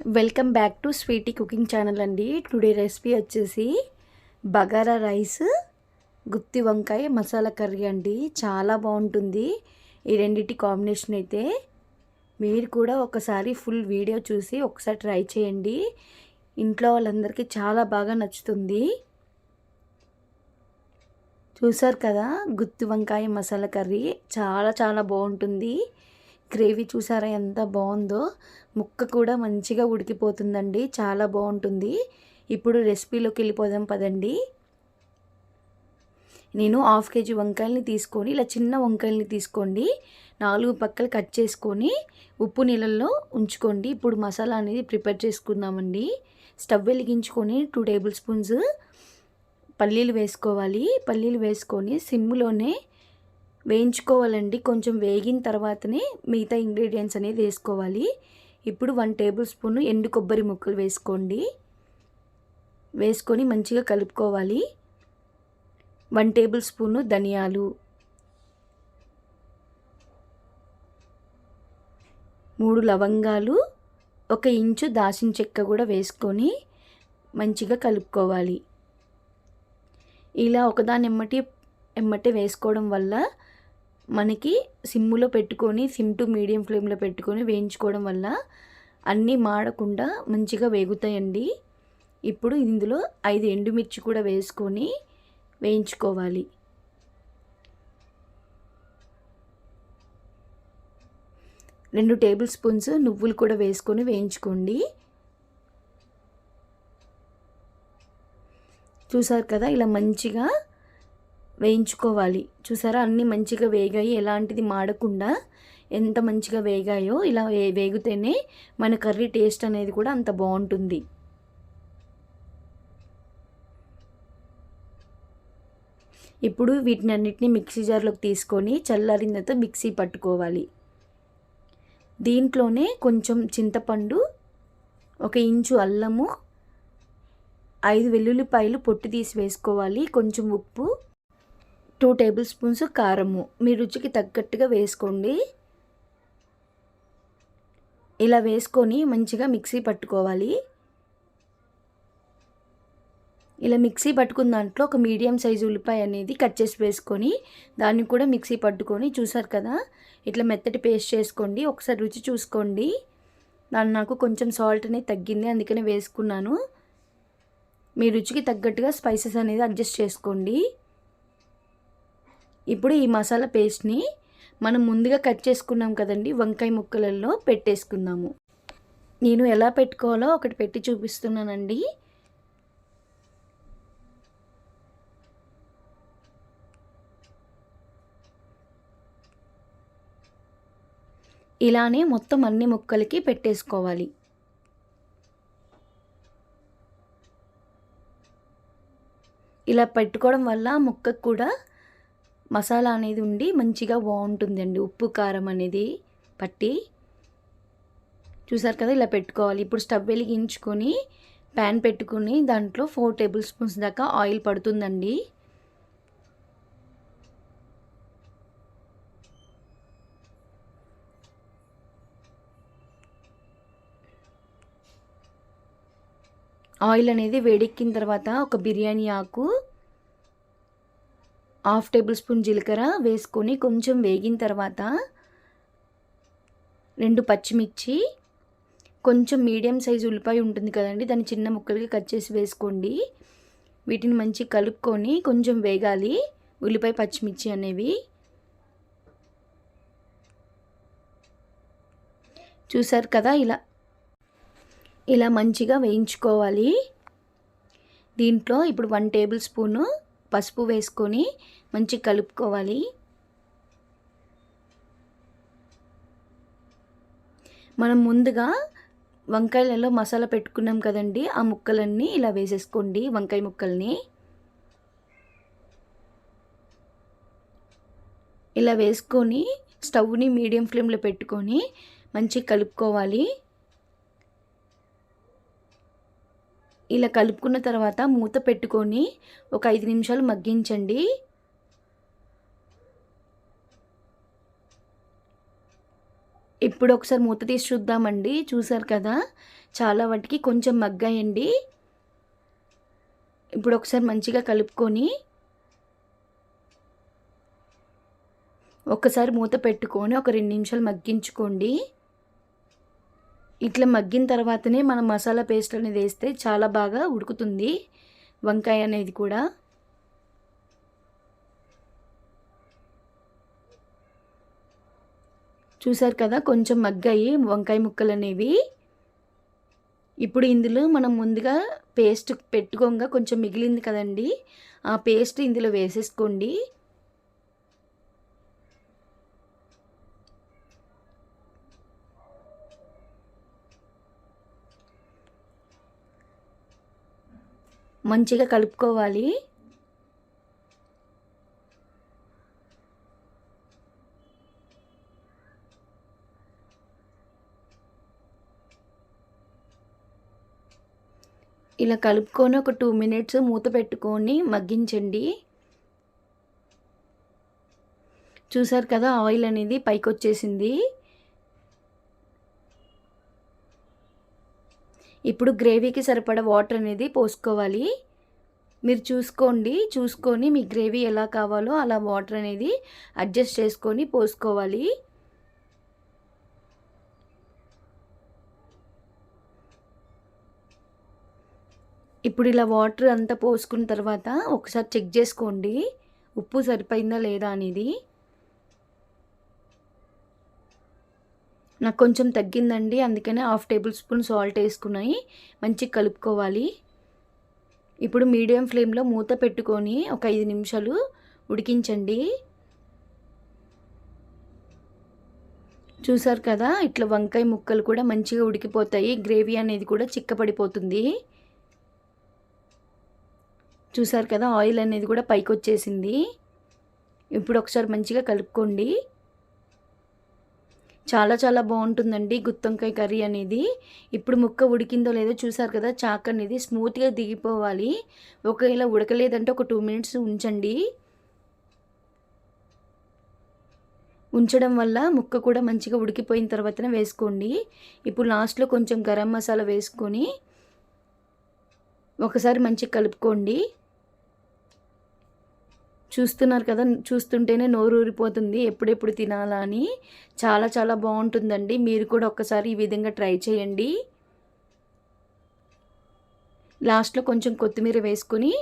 Welcome back to sweety cooking channel అండి. Today recipe వచ్చేసి bagara rice గుత్తి వంకాయ మసాలా కర్రీ అండి. చాలా బాగుంటుంది. ఈ రెండింటి కాంబినేషన్ అయితే మీరు కూడా ఒకసారి ఫుల్ వీడియో చూసి ఒకసారి ట్రై చేయండి. ఇంట్లో వాళ్ళందరికీ చాలా బాగా నచ్చుతుంది. చూసారు కదా గుత్తి వంకాయ మసాలా కర్రీ చాలా చాలా బాగుంటుంది. గ్రేవీ చూసారా ఎంత బాగుందో? ముక్క కూడా మంచిగా ఉడికిపోతుందండి. చాలా బాగుంటుంది. ఇప్పుడు రెసిపీలోకి వెళ్ళిపోదాం పదండి. నేను హాఫ్ కేజీ వంకాయల్ని తీసుకొని ఇలా చిన్న వంకాయల్ని తీసుకోండి. నాలుగు పక్కలు కట్ చేసుకొని ఉప్పు నీళ్ళల్లో ఉంచుకోండి. ఇప్పుడు మసాలా అనేది ప్రిపేర్ చేసుకుందామండి. స్టవ్ వెలిగించుకొని టూ టేబుల్ స్పూన్స్ పల్లీలు వేసుకోవాలి. పల్లీలు వేసుకొని సిమ్లోనే వేయించుకోవాలండి. కొంచెం వేగిన తర్వాతనే మిగతా ఇంగ్రీడియంట్స్ అనేది వేసుకోవాలి. ఇప్పుడు వన్ టేబుల్ స్పూన్ ఎండు కొబ్బరి ముక్కలు వేసుకోండి. వేసుకొని మంచిగా కలుపుకోవాలి. వన్ టేబుల్ స్పూను ధనియాలు. మూడు లవంగాలు. ఒక ఇంచు దాచిన చెక్క కూడా వేసుకొని మంచిగా కలుపుకోవాలి. ఇలా ఒకదాని ఎమ్మటి ఎమ్మటే వేసుకోవడం వల్ల మనకి సిమ్ములో పెట్టుకొని సిమ్ టు మీడియం ఫ్లేమ్లో పెట్టుకొని వేయించుకోవడం వల్ల అన్నీ మాడకుండా మంచిగా వేగుతాయండి. ఇప్పుడు ఇందులో ఐదు ఎండుమిర్చి కూడా వేసుకొని వేయించుకోవాలి. రెండు టేబుల్ స్పూన్స్ నువ్వులు కూడా వేసుకొని వేయించుకోండి. చూసారు కదా ఇలా మంచిగా వేయించుకోవాలి. చూసారా? అన్నీ మంచిగా వేగాయి. ఎలాంటిది మాడకుండా ఎంత మంచిగా వేగాయో ఇలా వే వేగితేనే మన కర్రీ టేస్ట్ అనేది కూడా అంత బాగుంటుంది. ఇప్పుడు వీటిని అన్నిటిని మిక్సీ జార్లోకి తీసుకొని చల్లారిన తర్వాత మిక్సీ పట్టుకోవాలి. దీంట్లోనే కొంచెం చింతపండు ఒక ఇంచు అల్లము ఐదు వెల్లుల్లిపాయలు పొట్టు తీసి వేసుకోవాలి. కొంచెం ఉప్పు టూ టేబుల్ స్పూన్స్ కారము. మీ రుచికి తగ్గట్టుగా వేసుకోండి. ఇలా వేసుకొని మంచిగా మిక్సీ పట్టుకోవాలి. ఇలా మిక్సీ పట్టుకున్న దాంట్లో ఒక మీడియం సైజు ఉల్లిపాయ అనేది కట్ చేసి వేసుకొని దాన్ని కూడా మిక్సీ పట్టుకొని చూసారు కదా? ఇట్లా మెత్తటి పేస్ట్ చేసుకోండి. ఒకసారి రుచి చూసుకోండి. దాన్ని నాకు కొంచెం సాల్ట్ అనేది తగ్గింది అందుకనే వేసుకున్నాను. మీ రుచికి తగ్గట్టుగా స్పైసెస్ అనేది అడ్జస్ట్ చేసుకోండి. ఇప్పుడు ఈ మసాలా పేస్ట్ని మనం ముందుగా కట్ చేసుకున్నాం కదండి వంకాయ ముక్కలలో పెట్టేసుకుందాము. నేను ఎలా పెట్టుకోవాలో ఒకటి పెట్టి చూపిస్తున్నానండి. ఇలానే మొత్తం అన్ని ముక్కలకి పెట్టేసుకోవాలి. ఇలా పెట్టుకోవడం వల్ల ముక్కకు కూడా మసాలా అనేది ఉండి మంచిగా బాగుంటుందండి. ఉప్పు కారం అనేది పట్టి చూసారు కదా ఇలా పెట్టుకోవాలి. ఇప్పుడు స్టవ్ వెలిగించుకొని ప్యాన్ పెట్టుకుని దాంట్లో ఫోర్ టేబుల్ స్పూన్స్ దాకా ఆయిల్ పడుతుందండి. ఆయిల్ అనేది వేడెక్కిన తర్వాత ఒక బిర్యానీ ఆకు హాఫ్ టేబుల్ స్పూన్ జీలకర్ర వేసుకొని కొంచెం వేగిన తర్వాత రెండు పచ్చిమిర్చి కొంచెం మీడియం సైజు ఉల్లిపాయ ఉంటుంది కదండి దాన్ని చిన్న ముక్కలుగా కట్ చేసి వేసుకోండి. వీటిని మంచి కలుపుకొని కొంచెం వేగాలి. ఉల్లిపాయ పచ్చిమిర్చి అనేవి. చూసారు కదా ఇలా. ఇలా మంచిగా వేయించుకోవాలి. దీంట్లో ఇప్పుడు వన్ టేబుల్ స్పూను పసుపు వేసుకొని మంచి కలుపుకోవాలి. మనం ముందుగా వంకాయలలో మసాలా పెట్టుకున్నాం కదండి ఆ ముక్కలన్నీ ఇలా వేసేసుకోండి వంకాయ ముక్కల్ని. ఇలా వేసుకొని స్టవ్ని మీడియం ఫ్లేమ్లో పెట్టుకొని మంచిగా కలుపుకోవాలి. ఇలా కలుపుకున్న తర్వాత మూత పెట్టుకొని ఒక ఐదు నిమిషాలు మగ్గించండి. ఇప్పుడు ఒకసారి మూత తీసి చూద్దామండి. చూసారు కదా? చాలా వాటికి కొంచెం మగ్గాయండి. ఇప్పుడు ఒకసారి మంచిగా కలుపుకొని ఒకసారి మూత పెట్టుకొని ఒక రెండు నిమిషాలు మగ్గించుకోండి. ఇట్లా మగ్గిన తర్వాతనే మనం మసాలా పేస్ట్ అనేది వేస్తే చాలా బాగా ఉడుకుతుంది. వంకాయ అనేది కూడా. చూసారు కదా కొంచెం మగ్గాయి వంకాయ ముక్కలు అనేవి. ఇప్పుడు ఇందులో మనం ముందుగా పేస్ట్ పెట్టుకోగా కొంచెం మిగిలింది కదండి. ఆ పేస్ట్ ఇందులో వేసేసుకోండి. మంచిగా కలుపుకోవాలి. ఇలా కలుపుకొని ఒక టూ మినిట్స్ మూత పెట్టుకొని మగ్గించండి. చూసారు కదా ఆయిల్ అనేది పైకి వచ్చేసింది ఇప్పుడు గ్రేవీకి సరిపడా వాటర్ అనేది పోసుకోవాలి. మీరు చూసుకోండి చూసుకొని మీ గ్రేవీ ఎలా కావాలో అలా వాటర్ అనేది అడ్జస్ట్ చేసుకొని పోసుకోవాలి. ఇప్పుడు ఇలా వాటర్ అంతా పోసుకున్న తర్వాత ఒకసారి చెక్ చేసుకోండి ఉప్పు సరిపోయిందా లేదా అనేది. నాకు కొంచెం తగ్గిందండి అందుకనే హాఫ్ టేబుల్ స్పూన్ సాల్ట్ వేసుకున్నాయి. మంచిగా కలుపుకోవాలి. ఇప్పుడు మీడియం ఫ్లేమ్లో మూత పెట్టుకొని ఒక ఐదు నిమిషాలు ఉడికించండి. చూసారు కదా ఇట్లా వంకాయ ముక్కలు కూడా మంచిగా ఉడికిపోతాయి. గ్రేవీ అనేది కూడా చిక్కపడిపోతుంది. చూసారు కదా ఆయిల్ అనేది కూడా పైకి వచ్చేసింది ఇప్పుడు ఒకసారి మంచిగా కలుపుకోండి. చాలా చాలా బాగుంటుందండి గుత్తొంకాయ కర్రీ అనేది. ఇప్పుడు ముక్క ఉడికిందో లేదో చూసారు కదా చాక్ అనేది స్మూత్గా దిగిపోవాలి. ఒకవేళ ఉడకలేదంటే ఒక టూ మినిట్స్ ఉంచండి. ఉంచడం వల్ల ముక్క కూడా మంచిగా ఉడికిపోయిన తర్వాతనే వేసుకోండి. ఇప్పుడు లాస్ట్లో కొంచెం గరం మసాలా వేసుకొని ఒకసారి మంచిగా కలుపుకోండి. చూస్తున్నారు కదా చూస్తుంటేనే నోరు ఊరిపోతుంది ఎప్పుడెప్పుడు తినాలా అని. చాలా చాలా బాగుంటుందండి. మీరు కూడా ఒక్కసారి ఈ విధంగా ట్రై చేయండి. లాస్ట్లో కొంచెం కొత్తిమీర వేసుకొని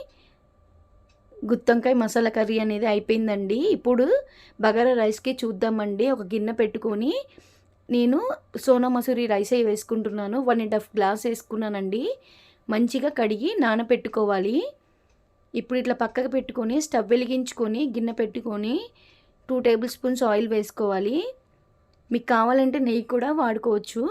గుత్తంకాయ మసాలా కర్రీ అనేది అయిపోయిందండి. ఇప్పుడు బగారా రైస్కి చూద్దామండి. ఒక గిన్నె పెట్టుకొని నేను సోనా మసూరి రైస్ వేసుకుంటున్నాను. వన్ అండ్ హాఫ్ గ్లాస్ వేసుకున్నానండి. మంచిగా కడిగి నానపెట్టుకోవాలి. ఇప్పుడు ఇట్లా పక్కకు పెట్టుకొని స్టవ్ వెలిగించుకొని గిన్నె పెట్టుకొని టూ టేబుల్ స్పూన్స్ ఆయిల్ వేసుకోవాలి. మీకు కావాలంటే నెయ్యి కూడా వాడుకోవచ్చు.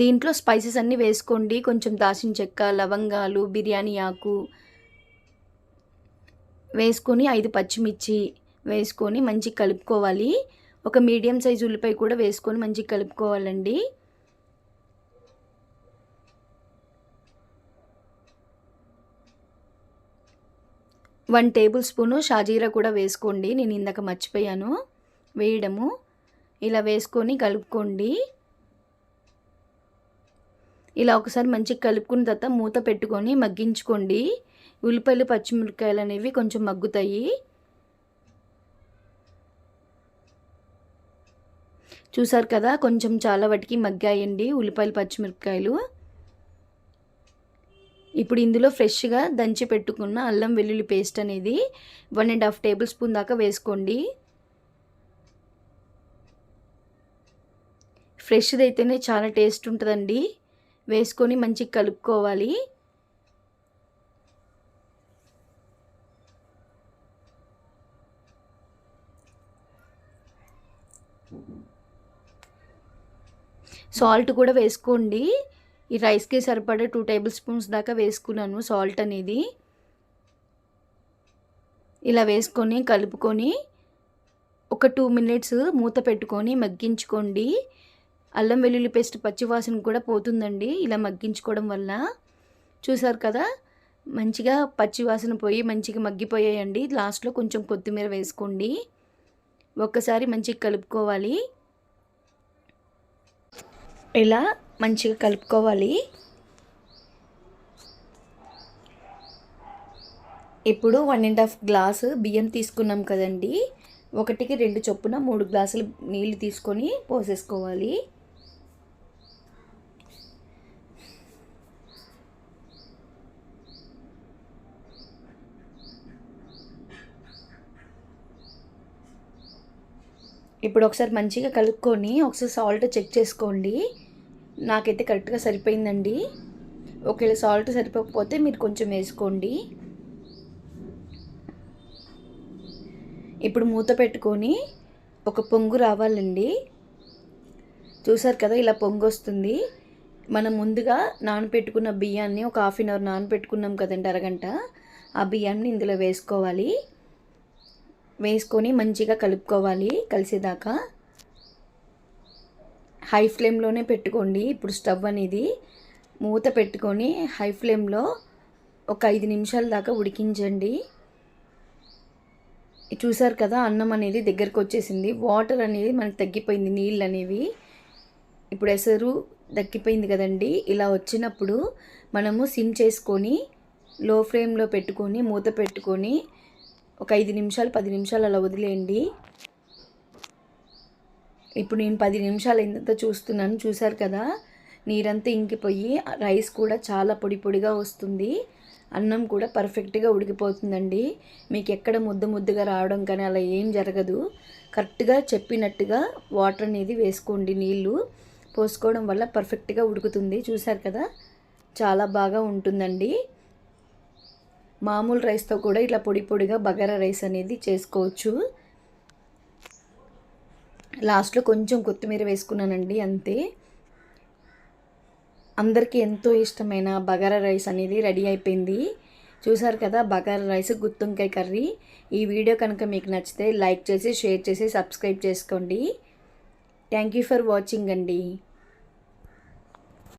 దీంట్లో స్పైసెస్ అన్నీ వేసుకోండి. కొంచెం దాల్చిన చెక్క లవంగాలు బిర్యానీ ఆకు వేసుకొని ఐదు పచ్చిమిర్చి వేసుకొని మంచిగా కలుపుకోవాలి. ఒక మీడియం సైజు ఉల్లిపాయ కూడా వేసుకొని మంచిగా కలుపుకోవాలండి. వన్ టేబుల్ స్పూను షాజీరా కూడా వేసుకోండి. నేను ఇందాక మర్చిపోయాను. వేయడము. ఇలా వేసుకొని కలుపుకోండి. ఇలా ఒకసారి మంచిగా కలుపుకున్న తర్వాత మూత పెట్టుకొని మగ్గించుకోండి. ఉల్లిపాయలు పచ్చిమిరపకాయలు అనేవి కొంచెం మగ్గుతాయి. చూసారు కదా కొంచెం చాలా వాటికి మగ్గాయండి ఉల్లిపాయలు పచ్చిమిరపకాయలు. ఇప్పుడు ఇందులో ఫ్రెష్గా దంచి పెట్టుకున్న అల్లం వెల్లుల్లి పేస్ట్ అనేది one and half table spoon దాకా వేసుకోండి. ఫ్రెష్ది అయితేనే చాలా టేస్ట్ ఉంటుందండి. వేసుకొని మంచిగా కలుపుకోవాలి. సాల్ట్ కూడా వేసుకోండి. ఈ రైస్కి సరిపడే టూ టేబుల్ స్పూన్స్ దాకా వేసుకున్నాను సాల్ట్ అనేది. ఇలా వేసుకొని కలుపుకొని ఒక టూ మినిట్స్ మూత పెట్టుకొని మగ్గించుకోండి. అల్లం వెల్లుల్లి పేస్ట్ పచ్చివాసన కూడా పోతుందండి ఇలా మగ్గించుకోవడం వల్ల. చూసారు కదా మంచిగా పచ్చివాసన పోయి మంచిగా మగ్గిపోయాయండి. లాస్ట్లో కొంచెం కొత్తిమీర వేసుకోండి. ఒక్కసారి మంచిగా కలుపుకోవాలి. ఇలా మంచిగా కలుపుకోవాలి. ఇప్పుడు వన్ అండ్ హాఫ్ గ్లాసు బియ్యం తీసుకున్నాం కదండి. ఒకటికి రెండు చొప్పున మూడు గ్లాసులు నీళ్ళు తీసుకొని పోసేసుకోవాలి. ఇప్పుడు ఒకసారి మంచిగా కలుపుకొని ఒకసారి సాల్ట్ చెక్ చేసుకోండి. నాకైతే కరెక్ట్గా సరిపోయిందండి. ఒకవేళ సాల్ట్ సరిపోకపోతే మీరు కొంచెం వేసుకోండి. ఇప్పుడు మూత పెట్టుకొని ఒక పొంగు రావాలండి. చూసారు కదా ఇలా పొంగు వస్తుంది. మనం ముందుగా నానపెట్టుకున్న బియ్యాన్ని ఒక హాఫ్ అన్ అవర్ నానపెట్టుకున్నాం కదండి అరగంట. ఆ బియ్యాన్ని ఇందులో వేసుకోవాలి. వేసుకొని మంచిగా కలుపుకోవాలి కలిసేదాకా. హై ఫ్లేమ్లోనే పెట్టుకోండి. ఇప్పుడు స్టవ్ అనేది మూత పెట్టుకొని హై ఫ్లేమ్లో ఒక ఐదు నిమిషాల దాకా ఉడికించండి. చూసారు కదా అన్నం అనేది దగ్గరకు వచ్చేసింది. వాటర్ అనేది మనకు తగ్గిపోయింది నీళ్ళు అనేవి. ఇప్పుడు ఎసరు దక్కిపోయింది కదండి. ఇలా వచ్చినప్పుడు మనము సిమ్ చేసుకొని లో ఫ్లేమ్లో పెట్టుకొని మూత పెట్టుకొని ఒక ఐదు నిమిషాలు పది నిమిషాలు అలా వదిలేయండి. ఇప్పుడు నేను పది నిమిషాలు ఎంత చూస్తున్నాను చూసారు కదా? నీరంతా ఇంకిపోయి రైస్ కూడా చాలా పొడి పొడిగా వస్తుంది. అన్నం కూడా పర్ఫెక్ట్గా ఉడికిపోతుందండి. మీకు ఎక్కడ ముద్ద ముద్దగా రావడం కానీ అలా ఏం జరగదు. కరెక్ట్గా చెప్పినట్టుగా వాటర్ అనేది వేసుకోండి నీళ్ళు. పోసుకోవడం వల్ల పర్ఫెక్ట్గా ఉడుకుతుంది. చూసారు కదా? చాలా బాగా ఉంటుందండి. మామూలు రైస్తో కూడా ఇట్లా పొడి పొడిగా బగారా రైస్ అనేది చేసుకోవచ్చు. లాస్ట్లో కొంచెం కొత్తిమీర వేసుకున్నానండి అంతే. అందరికీ ఎంతో ఇష్టమైన బగారా రైస్ అనేది రెడీ అయిపోయింది. చూసారు కదా బగారా రైస్ గుత్తుంకాయ కర్రీ. ఈ వీడియో కనుక మీకు నచ్చితే లైక్ చేసి షేర్ చేసి సబ్స్క్రైబ్ చేసుకోండి. థ్యాంక్ యూ ఫర్ వాచింగ్ అండి.